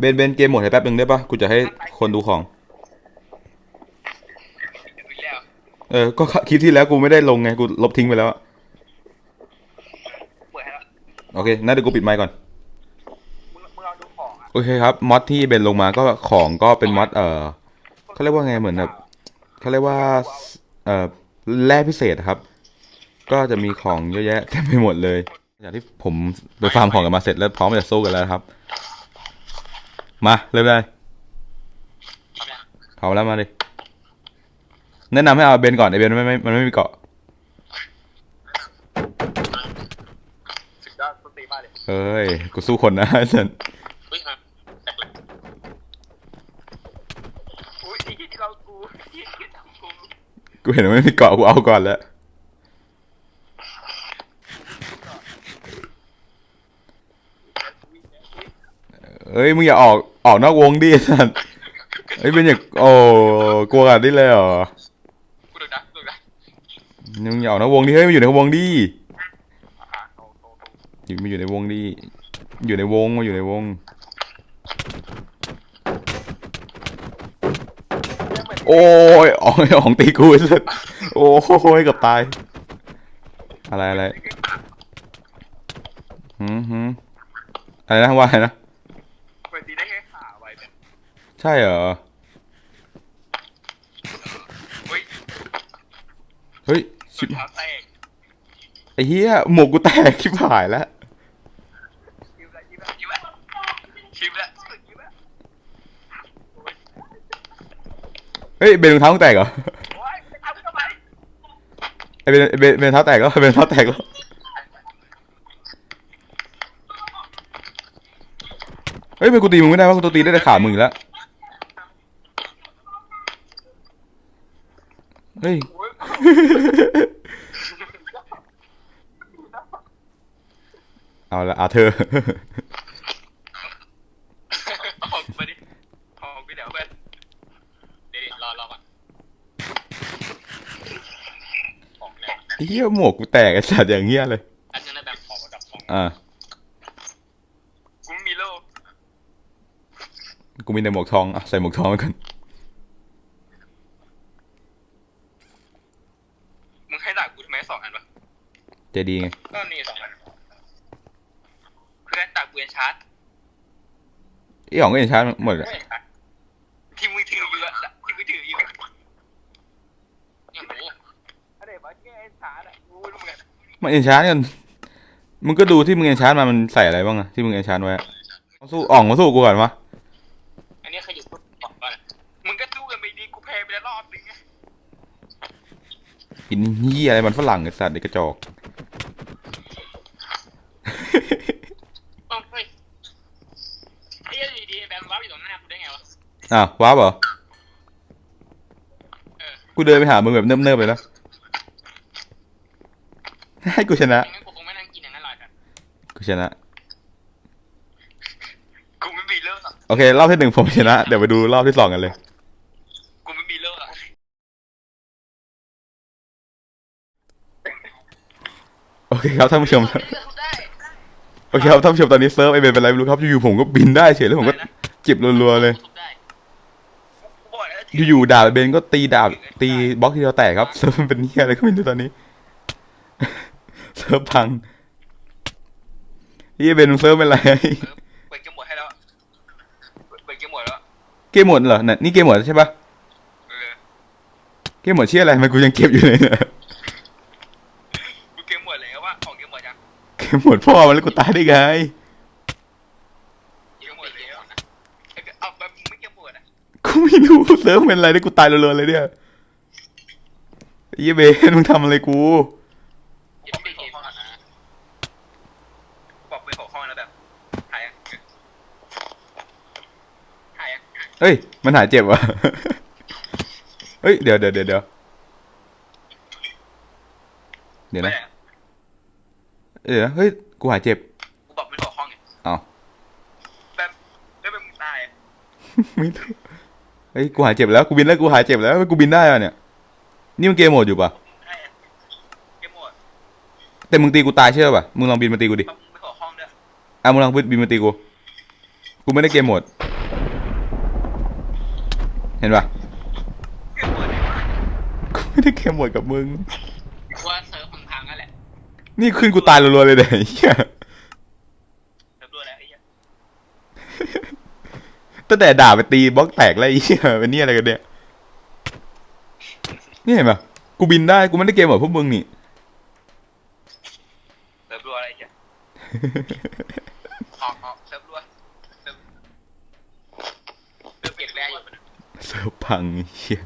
เบนเบนเกมหมดให้แป๊บหนึ่งได้ปะกูจะให้คนดูของ อีกแล้วเออ ก็คลิปที่แล้วกูไม่ได้ลงไง กูลบทิ้งไปแล้วอะเปิดให้แล้วโอเคน่าเดี๋ยวกูปิดไมค์ก่อน มึงมึงลองดูของอะโอเคครับ มอดที่เบนลงมาก็ของก็เป็นมอดเออเขาเรียกว่าไงเหมือนแบบเขาเรียกว่าเออแร่พิเศษครับ ก็จะมีของเยอะแยะเต็มไปหมดเลยอย่างที่ผมไปฟาร์มของกันมาเสร็จแล้วพร้อมจะสู้กันแล้วนะครับ มาเริ่มได้พร้อมแล้วมาดิแนะนำให้เอาเบนก่อนไอเบนไม่ไม่มันไม่มีเกาะสุดยอดสตีมากเลยเอ้ยกูสู้คนนะไอ้สันอุ้ยแตกเลยอุ้ยไอ้ที่เรากูที่ทำกูกูเห็นว่าไม่มีเกาะกูเอาก่อนแล้วเอ้ยมึงอย่าออก ออกนอกวงดิสันเอ้ยเป็นอย่างโอ้กลัวกันได้เลยเหรอกูดนะดูนะมึงอย่าออกนอกวงดิเฮ้ยมันอยู่ในวงดิอ่าโตโตโตอยู่มันอยู่ในวงดิอยู่ในวงมาอยู่ในวง โอ้ยออกออกตีกูไอ้สัสโอ้ยเกับตาย อะไรอะไรหืมหืมอะไรนะว่าอะไรนะ เปิดตีได้แค่ขาไว้เนี่ย ใช่เหรออุ้ยเฮ้ยสุชิดบเท้าแตกไอ้เหี้ยหมวกกูแตกชิบหายแล้วชิบละชิบละชิบละชิบละชิบละเฮ้ยเบนรองเท้ามึงแตกเหรอ โอ้ยไปทำทำไมไอเบนเบนเบนรองเท้าแตกแล้วเบนรองเท้าแตกแล้ว เฮ้ยเบนกูตีมึงไม่ได้ว่ากูตัวตีได้แต่ขามึงอีกแล้ว เฮ้ยโอ้ย เอาละอาเธอ ออกมาดิออกไปเดี๋ยวเพื่อนเดี๋ยวรอรอก่อนออกแล้วไอ้เหี้ยหมวกกูแตกไอ้สัตว์อย่างเงี้ยเลย อันนั้นนะแบบของมากับของอ่า กูไม่มีโล่กูมีแต่หมวกทองอะใส่หมวกทองไว้ก่อน มึงให้ด่ากูทำไมสองอันวะ ใจดีไงก็มีสองอันเพื่อนด่ากูเอ็นชาร์จไอ้ของก็เห็นชาร์จหมดอะที่มือถืออยู่อะที่มือถืออยู่อย่างนี้อะไรวะแค่เอ็นชาร์จอะกูรู้เหมือนกันมันเอ็นชาร์จกันมึงก็ดูที่มึงเอ็นชาร์จมามันใส่อะไรบ้างอะที่มึงเอ็นชาร์จไว้อะเอาสู้อ่องมาสู้กูก่อนวะอันนี้ใครอยู่พูดบอกก่อนมึงก็สู้กันไปดีกูแพ้ไปแล้วรอบนึงไงอินเหี้ยอะไรมันฝรั่งไอ้สัตว์ไอ้กระจอก เอ้าเฮ้ยไอ้เหี้ ยดีๆแบมว้าวอยู่ตรงหน้ากูได้ไงวะ อ้าวว้าบเหรอ เออกูเดินไปหามึงแบบเนิบๆไปแล้ว ให้กูชนะ งั้นกูคงไม่นั่งกินอย่างนั้นหรอกครับกูชนะ กูไม่มีเลิกอะโอเค รอบที่หนึ่งผมชนะ เดี๋ยวไปดูรอบที่สองกันเลย กูไม่มีเลิกอะโอเคครับท่านผู้ชม ได้ โอเคครับท่านผู้ชมตอนนี้เซิร์ฟไอเบนเป็นไรไม่รู้ครับอยู่ๆผมก็บินได้เฉยแล้วผมก็ เจ็บรัวๆเลยได้กูบอกแล้วอยู่ๆดาบเบนก็ตีดาบตีบล็อกที่เราแตกครับเซิร์ฟมันเป็นเหี้ยอะไรก็ไม่รู้ตอนนี้ เซิร์ฟพังเฮียเบนมึงเซิร์ฟเป็นไร เออเปิดเกมหมดให้แล้วอะเปิดเกมหมดแล้วอะเกมหมดเหรอน่ะนี่เกมหมดใช่ปะเออเกมหมดเชี่ยอะไรทำไมันกูยังเก็บอยู่เลยเนี่ยกูเกมหมดแล้วว่าของเกมหมดยังเกมหมดพ่อมันแล้วกูตายได้ไง เกมหมดแล้วนะเอาแบบมึงไม่เกมหมดอะ กูไม่รู้เซิร์ฟเป็นอะไรได้กูตายรัวๆเลยเนี่ยเฮียเบนมึงทำอะไรกูอย่าไปเกมก่อนนะบอกไปขอข้อแล้วแบบหายยังหายยังเฮ้ย มันหายเจ็บวะเฮ้ย เดี๋ยวเดี๋ยวเดี๋ยวเดี๋ยวเดี๋ยวนะไม่ได้เดี๋ยวนะเฮ้ย กูหายเจ็บ กูบอกไม่ขอข้อไงอ้าวแบบแล้วแบบมึงตายอะไม่รู้ เฮ้ยกูหายเจ็บแล้วกูบินแล้วกูหายเจ็บแล้วกูบินได้ป่ะเนี่ย นี่มันเกมโหมดอยู่ปะเกมโหมดแต่มึงตีกูตายเชื่อปะมึงลองบินมาตีกูดิอะมึงลองบินมาตีกูกูไม่ได้เกมหมด เห็นปะกูไม่ได้เกมหมดกับมึงว่าเซิร์ฟมึงพังแล้วแหละ นี่ขึ้นกูตายรัวๆเลยเด้เหี้ย ตั้งแต่ด่าไปตีบล็อกแตกแล้วไอ้เหี้ยเป็นนี่อะไรกันเนี่ยนี่เห็นปะกูบินได้กูไม่ได้เกมเหมือนพวกมึงนี่เติมด้วยอะไรไอ้เหี้ยออกออกเติมด้วยเติมเติมเปลี่ยนแร่อยู่ เซิร์ฟพังไอ้เหี้ย